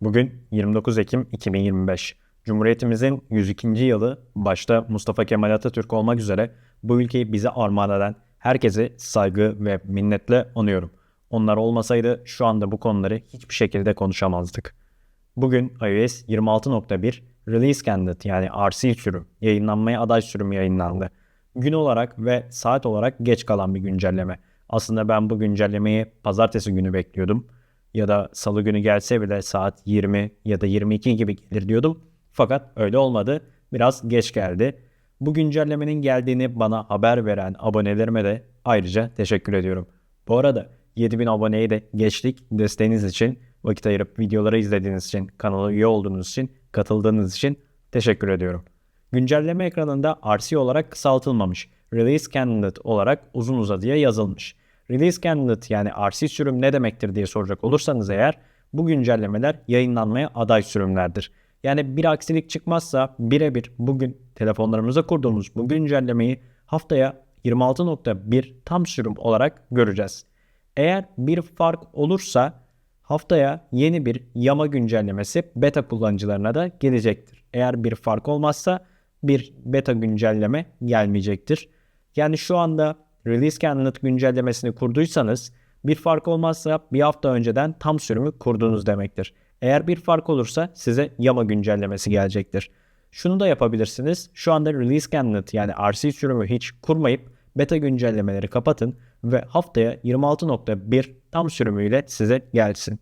Bugün 29 Ekim 2025. Cumhuriyetimizin 102. yılı başta Mustafa Kemal Atatürk olmak üzere bu ülkeyi bize armağan eden herkese saygı ve minnetle anıyorum. Onlar olmasaydı şu anda bu konuları hiçbir şekilde konuşamazdık. Bugün iOS 26.1 Release Candidate yani RC sürüm, yayınlanmaya aday sürüm yayınlandı. Gün olarak ve saat olarak geç kalan bir güncelleme. Aslında ben bu güncellemeyi pazartesi günü bekliyordum. Ya da salı günü gelse bile saat 20 ya da 22 gibi gelir diyordum. Fakat öyle olmadı. Biraz geç geldi. Bu güncellemenin geldiğini bana haber veren abonelerime de ayrıca teşekkür ediyorum. Bu arada 7000 aboneyi de geçtik. Desteğiniz için, vakit ayırıp videoları izlediğiniz için, kanala üye olduğunuz için, katıldığınız için teşekkür ediyorum. Güncelleme ekranında RC olarak kısaltılmamış. Release Candidate olarak uzun uzadıya yazılmış. Release Candidate yani RC sürüm ne demektir diye soracak olursanız eğer bu güncellemeler yayınlanmaya aday sürümlerdir. Yani bir aksilik çıkmazsa birebir bugün telefonlarımıza kurduğumuz bu güncellemeyi haftaya 26.1 tam sürüm olarak göreceğiz. Eğer bir fark olursa haftaya yeni bir yama güncellemesi beta kullanıcılarına da gelecektir. Eğer bir fark olmazsa bir beta güncelleme gelmeyecektir. Yani şu anda Release Candidate güncellemesini kurduysanız bir fark olmazsa bir hafta önceden tam sürümü kurduğunuz demektir. Eğer bir fark olursa size yama güncellemesi gelecektir. Şunu da yapabilirsiniz. Şu anda Release Candidate yani RC sürümü hiç kurmayıp beta güncellemeleri kapatın ve haftaya 26.1 tam sürümüyle size gelsin.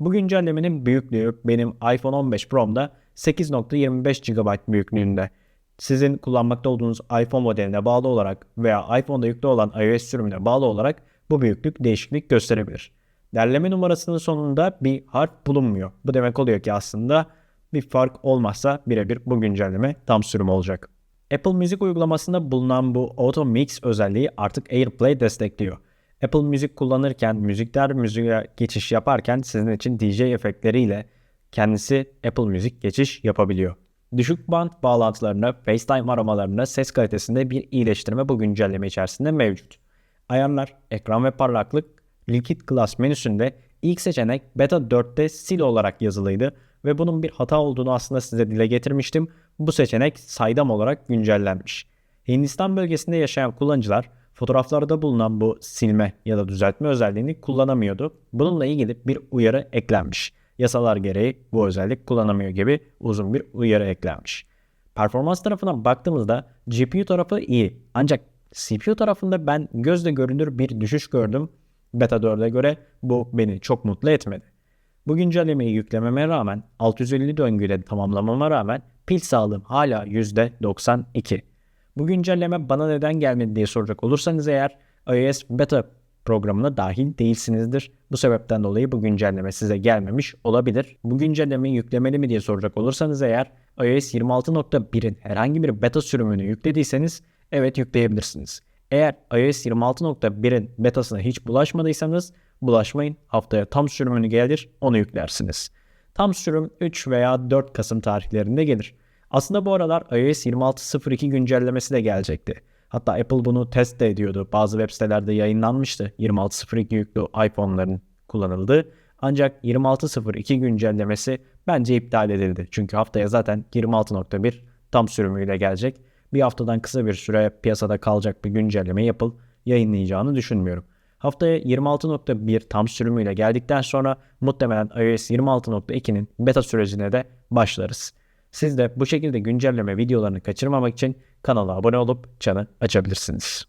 Bu güncellemenin büyüklüğü benim iPhone 15 Pro'mda 8.25 GB büyüklüğünde. Sizin kullanmakta olduğunuz iPhone modeline bağlı olarak veya iPhone'da yüklü olan iOS sürümüne bağlı olarak bu büyüklük değişiklik gösterebilir. Derleme numarasının sonunda bir harf bulunmuyor. Bu demek oluyor ki aslında bir fark olmazsa birebir bu güncelleme tam sürüm olacak. Apple Müzik uygulamasında bulunan bu Auto Mix özelliği artık AirPlay destekliyor. Apple Müzik kullanırken, müzikler müziğe geçiş yaparken sizin için DJ efektleriyle kendisi Apple Müzik geçiş yapabiliyor. Düşük band bağlantılarına, FaceTime aramalarına ses kalitesinde bir iyileştirme bu güncelleme içerisinde mevcut. Ayarlar, ekran ve parlaklık, Liquid Glass menüsünde ilk seçenek Beta 4'te sil olarak yazılıydı ve bunun bir hata olduğunu aslında size dile getirmiştim. Bu seçenek saydam olarak güncellenmiş. Hindistan bölgesinde yaşayan kullanıcılar fotoğraflarda bulunan bu silme ya da düzeltme özelliğini kullanamıyordu. Bununla ilgili bir uyarı eklenmiş. Yasalar gereği bu özellik kullanamıyor gibi uzun bir uyarı eklenmiş. Performans tarafına baktığımızda GPU tarafı iyi. Ancak CPU tarafında ben gözle görünür bir düşüş gördüm. Beta 4'e göre bu beni çok mutlu etmedi. Bu güncellemeyi yüklememe rağmen 650 döngüyle tamamlamama rağmen pil sağlığım hala %92. Bu güncelleme bana neden gelmedi diye soracak olursanız eğer iOS beta programına dahil değilsinizdir. Bu sebepten dolayı bu güncelleme size gelmemiş olabilir. Bu güncellemeyi yüklemeli mi diye soracak olursanız eğer iOS 26.1'in herhangi bir beta sürümünü yüklediyseniz evet yükleyebilirsiniz. Eğer iOS 26.1'in betasına hiç bulaşmadıysanız bulaşmayın. Haftaya tam sürümünü gelir onu yüklersiniz. Tam sürüm 3 veya 4 Kasım tarihlerinde gelir. Aslında bu aralar iOS 26.02 güncellemesi de gelecekti. Hatta Apple bunu test de ediyordu. Bazı web sitelerde yayınlanmıştı 26.02 yüklü iPhone'ların kullanıldığı. Ancak 26.02 güncellemesi bence iptal edildi. Çünkü haftaya zaten 26.1 tam sürümüyle gelecek. Bir haftadan kısa bir süre piyasada kalacak bir güncelleme Apple yayınlayacağını düşünmüyorum. Haftaya 26.1 tam sürümüyle geldikten sonra muhtemelen iOS 26.2'nin beta sürecine de başlarız. Siz de bu şekilde güncelleme videolarını kaçırmamak için kanala abone olup çanı açabilirsiniz.